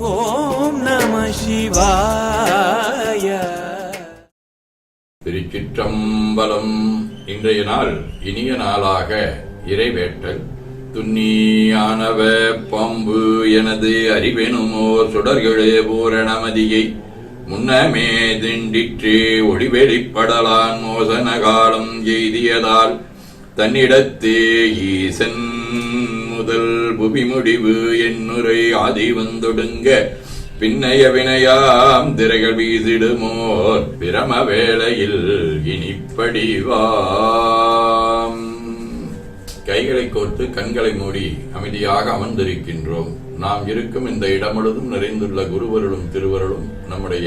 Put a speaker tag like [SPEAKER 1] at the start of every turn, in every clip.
[SPEAKER 1] ஓம் நம சிவாய.
[SPEAKER 2] திருச்சிற்றம்பலம். இன்றைய நாள் இனிய நாளாக இறைவேட்டல். துண்ணியானவ பம்பு எனது அறிவெனுமோர் சுடர்களே பூரணமதியை. முன்னமே திண்டிற்று ஒளிவெளிப்படலான் மோசன காலம் எய்தியதால் தன்னிடத்தே ஈசன் முதல் புவி முடிவு என்னுரை ஆதி வந்தொடுங்க. பின்னைய வினையாம் திரைகள் வீசிடுமோர் பிரம வேளையில் இனிப்படிவாம். கைகளை கோர்த்து கண்களை மூடி அமைதியாக அமர்ந்திருக்கின்றோம். நாம் இருக்கும் இந்த இடம் முழுதும் நிறைந்துள்ள குருவருளும் திருவருளும் நம்முடைய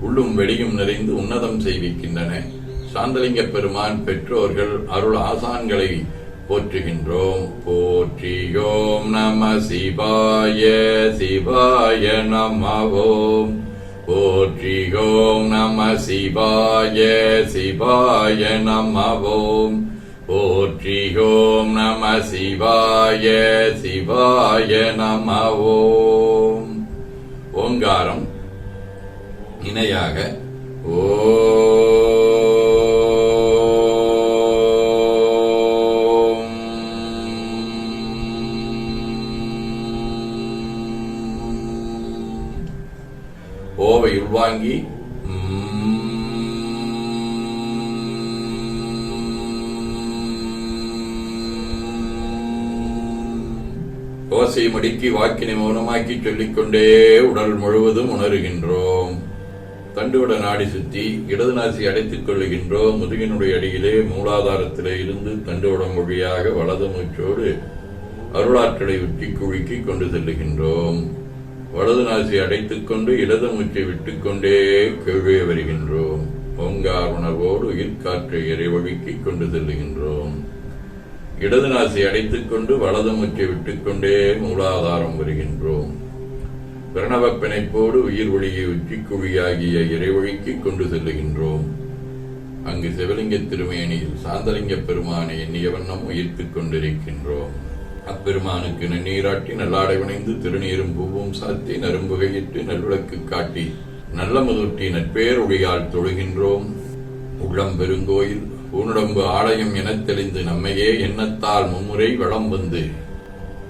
[SPEAKER 2] உள்ளும் வெளியும் நிறைந்து உன்னதம் செய்விக்கின்றன. சாந்தலிங்க பெருமான் பெற்றோர்கள் அருள் ஆசான்களை போற்றுகின்றோம் போற்றியோம் நம சிவாய சிவாய நமவோம் போற்றியோம் நம சிவாய சிவாய நமவோம் போற்றியோம் நம சிவாய சிவாய நமவோம் ஓங்காரம் இணையாக ஓம் வாங்கி ஓசை மடிக்கி வாக்கினை மௌனமாக்கி சொல்லிக்கொண்டே உடல் முழுவதும் உணர்கின்றோம். தண்டுவிட நாடி சுத்தி இடது நாசி அடைத்துக் கொள்ளுகின்றோம். முதுகினுடைய அடியிலே மூலாதாரத்திலே இருந்து தண்டுவிடம் மொழியாக வலது மூச்சோடு அருளாற்றலை உச்சி குழுக்கி கொண்டு செல்லுகின்றோம். வலது நாசி அடைத்துக் கொண்டு இடது மூச்சை விட்டுக்கொண்டே கீழே வருகின்றோம். ஓங்கார் உணர்வோடு உயிர்காற்றை இறைவழுக்கிக் கொண்டு செல்லுகின்றோம். இடது நாசி அடைத்துக் கொண்டு வலது மூச்சை விட்டுக்கொண்டே மூலாதாரம் வருகின்றோம். பிரணவப் பிணைப்போடு உயிர் ஒளியை உச்சிக்குழியாகிய இறைவழிக்கு கொண்டு செல்லுகின்றோம். அங்கு சிவலிங்க திருமேனியில் சாந்தலிங்க பெருமானை எண்ணிய வண்ணம் உயிர்த்துக் கொண்டிருக்கின்றோம். அப்பெருமானுக்கு நன்னீராட்டி நல்லாடை வணைந்து திருநீரும் பூவும் சாத்தி நரும்புகையிட்டு நல்லுழக்கு காட்டி நல்ல முதுட்டி நட்பேருடையால் தொழுகின்றோம். உள்ளம் பெருங்கோயில் ஊனுடம்பு ஆலயம் எனத் தெளிந்து நம்மையே எண்ணத்தால் மும்முறை வளம் வந்து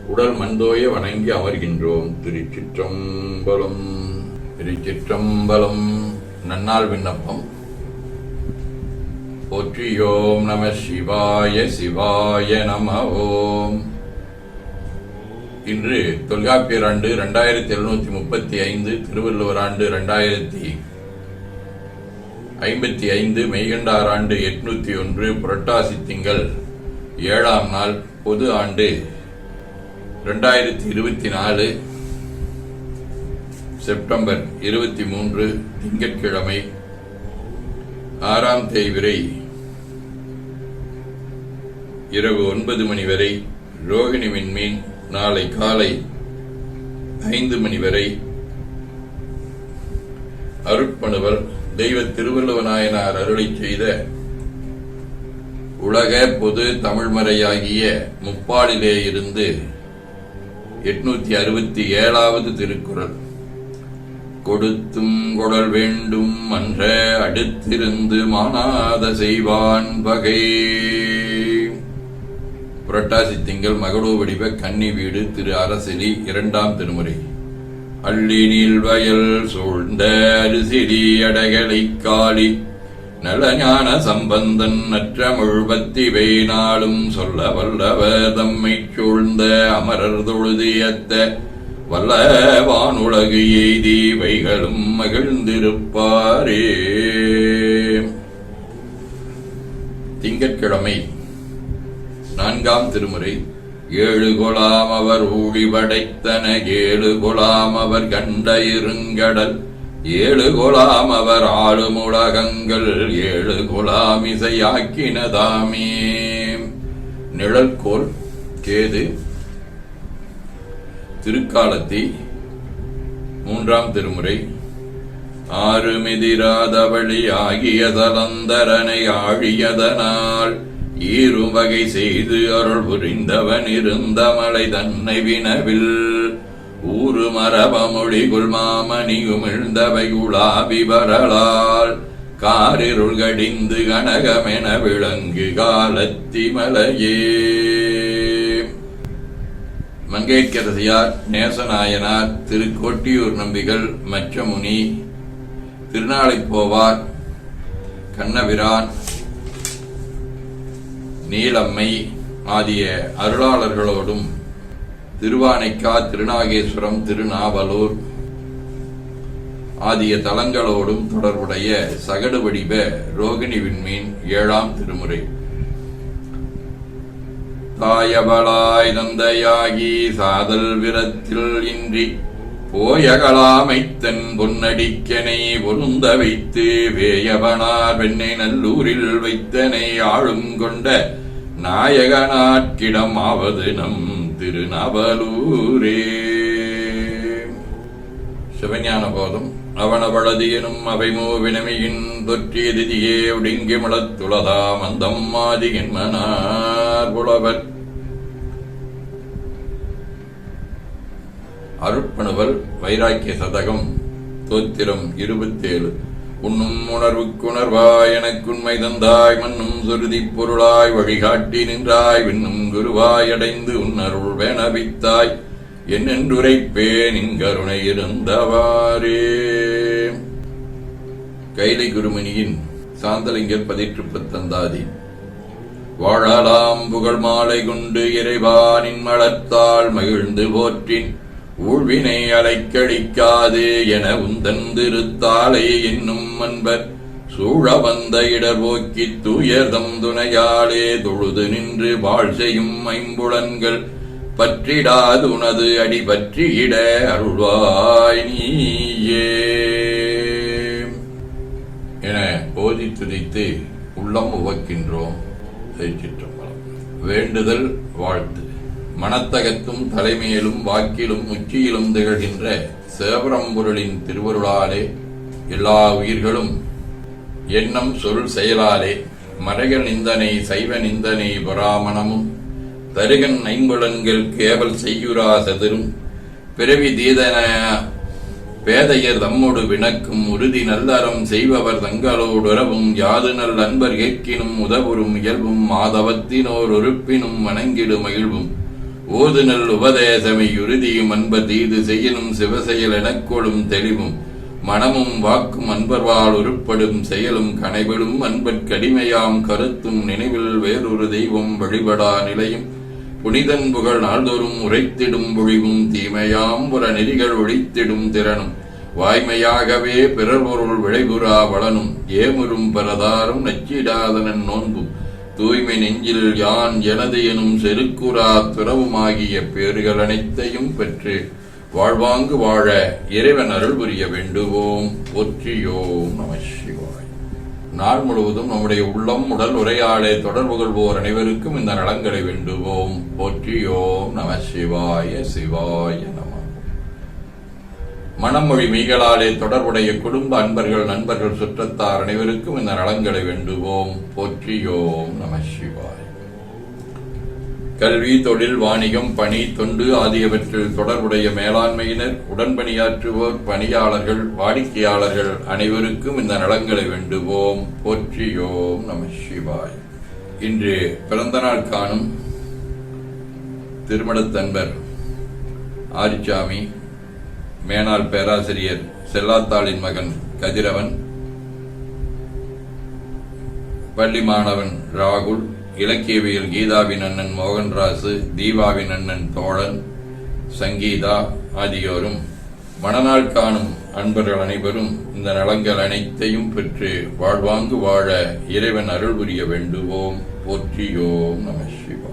[SPEAKER 2] உடல் மந்தோய வணங்கி அமர்கின்றோம். திருச்சிற்றம்பலம் திருச்சிற்றம்பலம். நன்னாள் விண்ணப்பம். போற்றியோம் நம சிவாய சிவாய நம ஓம். இன்று தொல்காப்பியர் ஆண்டு இரண்டாயிரத்தி எழுநூத்தி முப்பத்தி ஐந்து திருவள்ளுவர் ஆண்டு இரண்டாயிரத்தி ஐம்பத்தி ஐந்து மெய்கண்டார் ஆண்டு எட்நூத்தி ஒன்று புரட்டாசி திங்கள் ஏழாம் நாள் பொது ஆண்டு ரெண்டாயிரத்தி இருபத்தி நாலு செப்டம்பர் இருபத்தி மூன்று திங்கட்கிழமை ஆறாம் தேய்விரை இரவு ஒன்பது மணி வரை ரோகிணி மின்மீன் நாளை காலை ஐந்து மணி வரை அருட்பணுவர் தெய்வ திருவள்ளுவநாயனார் அருளை செய்த உலக பொது தமிழ்மறையாகிய முப்பாடிலே இருந்து எட்நூத்தி அறுபத்தி ஏழாவது திருக்குறள். கொடுத்தும் கொடல் வேண்டும் அன்ற அடுத்திருந்து மானாத செய்வான் வகை. புரட்டாசி திங்கள் மகளோ வடிவ கன்னி வீடு திரு அரசிலி இரண்டாம் திருமுறை. அள்ளி நீள்வயல் சூழ்ந்த அரிசிலி அடகலை காளி நலஞான சம்பந்தன் நற்ற முழுபத்திவை நாளும் சொல்ல வல்லவர் தம்மை சூழ்ந்த அமரர் தொழுதியத்த வல்ல வானுலகு எய்தி வைகளும் மகிழ்ந்திருப்பாரே. திங்கட்கிழமை நான்காம் திருமுறை. ஏழு கொலாம் அவர் ஊழி படைத்தன ஏழு கொலாம் அவர் கண்ட இருங்கடல். ஏழு கொலாம் அவர் ஆளும் உலகங்கள் ஏழு கொலாம் இசையாக்கினதாமே நிழற்கோல் கேது. திருக்காலத்தி மூன்றாம் திருமுறை. ஆறுமிதிராதவழி ஆகிய தலந்தரனை ஆழியதனால். ஈரும் வகை செய்து அருள் புரிந்தவன் இருந்த மலை தன்னை வினவில். ஊறு மரபமொழி குல்மாமணி உமிழ்ந்தவை உலாவி வரலால். காரிருள் கடிந்து கனகமென விளங்கு காலத்திமலையே மங்கைக்கரசியார் நேசநாயனார் திருக்கொட்டியூர் நம்பிகள் மச்சமுனி திருநாளைப் போவார் கண்ணபிரான் நீலம்மை ஆகிய அருளாளர்களோடும் திருவானைக்கா திருநாகேஸ்வரம் திருநாவலூர் ஆகிய தலங்களோடும் தொடர்புடைய சகடு வடிவ ரோகிணி விண்மீன் ஏழாம் திருமுறை. தாயபலாய் தந்தையாகி சாதல் விரத்தில் இன்றி போயகலாமைத்தன் பொன்னடிக்கனை பொருந்த வைத்து வேயவனார் பெண்ணை நல்லூரில் வைத்தனை ஆளும் கொண்ட நாயகனாட்கிடம் ஆவது நம் திருநவலூரே. சிவஞான போதும் அவனவளது எனும் அவைமோ வினமையின் தொற்றிய திதியே ஒடுங்கி மலத்துளதா மந்தம் மாதி என்மனார் புலவர். அருட்பணுவல் வைராக்கிய சதகம் தோத்திரம் இருபத்தேழு. உண்ணும் உணர்வுக்குணர்வாய் எனக்குண்மை தந்தாய் மண்ணும் சுருதி பொருளாய் வழிகாட்டி நின்றாய் விண்ணும் குருவாய் அடைந்து உன்னருள் வேணபித்தாய் என்னென்றுரைப்பேன் இங்கருணை இருந்தவாறே. கைலை குருமணியின் சாந்தலிங்கர் பதிற்று தந்தாதி. வாழலாம் புகழ் மாலை கொண்டு இறைவானின் மலர்த்தால் மகிழ்ந்து போற்றின். ஊழ்வினை அலைக்கழிக்காது என உந்தன் திருத்தாளை என்னும் அன்பர். சூழ வந்த இடர் போக்கித் தூயர்தம் துணையாளே தொழுது நின்று வாழ் செய்யும் ஐம்புலன்கள். பற்றிடாது உனது அடி பற்றியிட அருள்வாய் நீயே. என போதி துதித்து உள்ளம் உவக்கின்றோம். வேண்டுதல் வாழ்த்து. மனத்தகத்தும் தலைமையிலும் வாக்கிலும் உச்சியிலும் திகழ்கின்ற சேவரம்பொருளின் திருவருளாலே எல்லா உயிர்களும் எண்ணம் சொல் செயலாலே மறைக நிந்தனை சைவ நிந்தனை பராமணமும் தருகன் ஐம்புலன்கள் கேவல் செய்யுரா சதுரும் பிறவி தீதன பேதையர் தம்மோடு வினக்கும் உறுதி நல்லறம் செய்பவர் தங்களோடுறவும் யாது நல் அன்பர் கேட்கினும் உதவுறும் இயல்பும் மாதவத்தினோர் உறுப்பினும் வணங்கிடு மகிழ்வும். ஓதுநல் உபதேசமை உறுதியும் அன்பர் தீது செய்யணும் சிவசெயல் எனக்கொடும் தெளிவும். மனமும் வாக்கும் அன்பர்வால் உருப்படும் செயலும் கனைவிடும் அன்பற்கடிமையாம் கருத்தும் நினைவில் வேறொரு தெய்வம் வழிபடா நிலையும். புனிதன் புகழ் நாள்தோறும் உரைத்திடும் பொழிவும் தீமையாம் புற நெறிகள் ஒழித்திடும் திறனும். வாய்மையாகவே பிறர் பொருள் விளைபுறா வளனும். ஏமுறும் பரதாரும் நச்சிடாதனன் நோன்பும். தூய்மை நெஞ்சில் யான் எனது எனும் செருக்குரா துறவுமாகிய பேறுகள் அனைத்தையும் பெற்று வாழ்வாங்கு வாழ இறைவன் அருள் புரிய வேண்டுவோம். ஒற்றியோம் நம சிவாய். நாள் முழுவதும் நம்முடைய உள்ளம் உடல் உரையாடை தொடர்பு கொள்வோர் அனைவருக்கும் இந்த நலங்களை வேண்டுவோம். ஒற்றியோம் நம சிவாய சிவாய நம மனமொழி மீகளாலே தொடர்புடைய குடும்ப அன்பர்கள் நண்பர்கள் சுற்றத்தார் அனைவருக்கும் இந்த நலங்களை வேண்டுவோம். போற்றியோம் நம சிவாய். கல்வி தொழில் வாணிகம் பணி தொண்டு ஆகியவற்றில் தொடர்புடைய மேலாண்மையினர் உடன்பணியாற்றுவோர் பணியாளர்கள் வாடிக்கையாளர்கள் அனைவருக்கும் இந்த நலங்களை வேண்டுவோம். போற்றியோம் நம சிவாய். இன்று பிறந்த நாள் காணும் திருமணத்தன்பர் ஆரிச்சாமி மேனாள் பேராசிரியர் செல்லாத்தாளின் மகன் கதிரவன் பள்ளி மாணவன் ராகுல் இலக்கியவியல் கீதாவின் அண்ணன் மோகன்ராசு தீபாவின் அண்ணன் தோழன் சங்கீதா ஆகியோரும் மணநாள் காணும் அன்பர்கள் அனைவரும் இந்த நலங்கள் அனைத்தையும் பெற்று வாழ்வாங்கு வாழ இறைவன் அருள் புரிய வேண்டுவோம். போற்றியோம் நம சிவா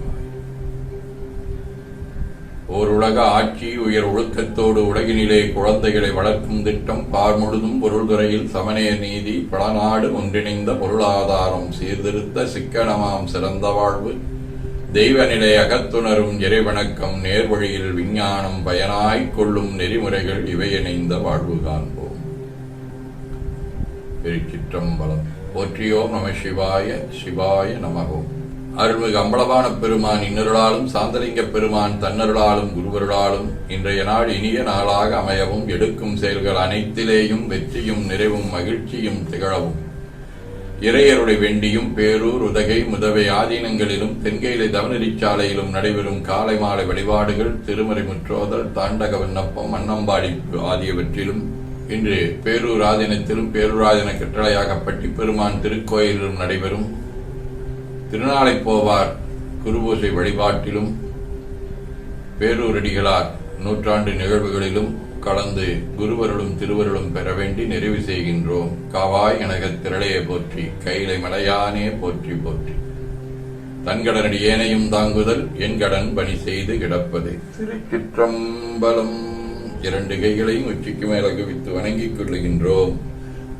[SPEAKER 2] ஓர் உலக ஆட்சி உயர் ஒழுக்கத்தோடு உலகினிலே குழந்தைகளை வளர்க்கும் திட்டம் பார் முழுதும் பொருள்துறையில் சமநேய நீதி பலநாடு ஒன்றிணைந்த பொருளாதாரம் சீர்திருத்த சிக்கனமாம் சிறந்த வாழ்வு. தெய்வநிலை அகத்துணரும் இறைவணக்கம் நேர்வழியில் விஞ்ஞானம் பயனாய்க் கொள்ளும் நெறிமுறைகள் இவை இணைந்த வாழ்வு காண்போம். திருச்சிற்றம்பலம் போற்றியோம் நம சிவாய சிவாய நமகோம் அருள்மிகு அம்பலவான பெருமான் இன்னருளாலும் சாந்தலிங்க பெருமான் தன்னருளாலும் குருவருளாலும் இன்றைய நாள் இனிய நாளாக அமையவும் எடுக்கும் செயல்கள் அனைத்திலேயும் வெற்றியும் நிறைவும் மகிழ்ச்சியும் திகழவும். இறையருடைய வெண்டியும் பேரூர் உதகை முதவை ஆதீனங்களிலும் தென்கையிலை தவனரிச்சாலையிலும் நடைபெறும் காலை மாலை வழிபாடுகள் திருமறை முற்றோதல் தாண்டக விண்ணப்பம் அன்னம்பாடிப்பு ஆகியவற்றிலும் இன்று பேரூர் ஆதீனத்திலும் பேரூராதீன கட்டளையாகப்பட்டி பெருமான் திருக்கோயிலிலும் நடைபெறும் திருநாளை போவார். குருபூசை வழிபாட்டிலும் பேரூரடிகளார் நூற்றாண்டு நிகழ்வுகளிலும் கலந்து குருவருளும் திருவருளும் பெற வேண்டி நிறைவு செய்கின்றோம். காவாய் எனக திரளையை போற்றி கைலை மலையானே போற்றி போற்றி. தன்கடனடி ஏனையும் தாங்குதல் என் கடன் பணி செய்து கிடப்பது. திருச்சிற்றம்பலம் இரண்டு கைகளையும் உச்சிக்கு மேல வணங்கிக் கொள்ளுகின்றோம்.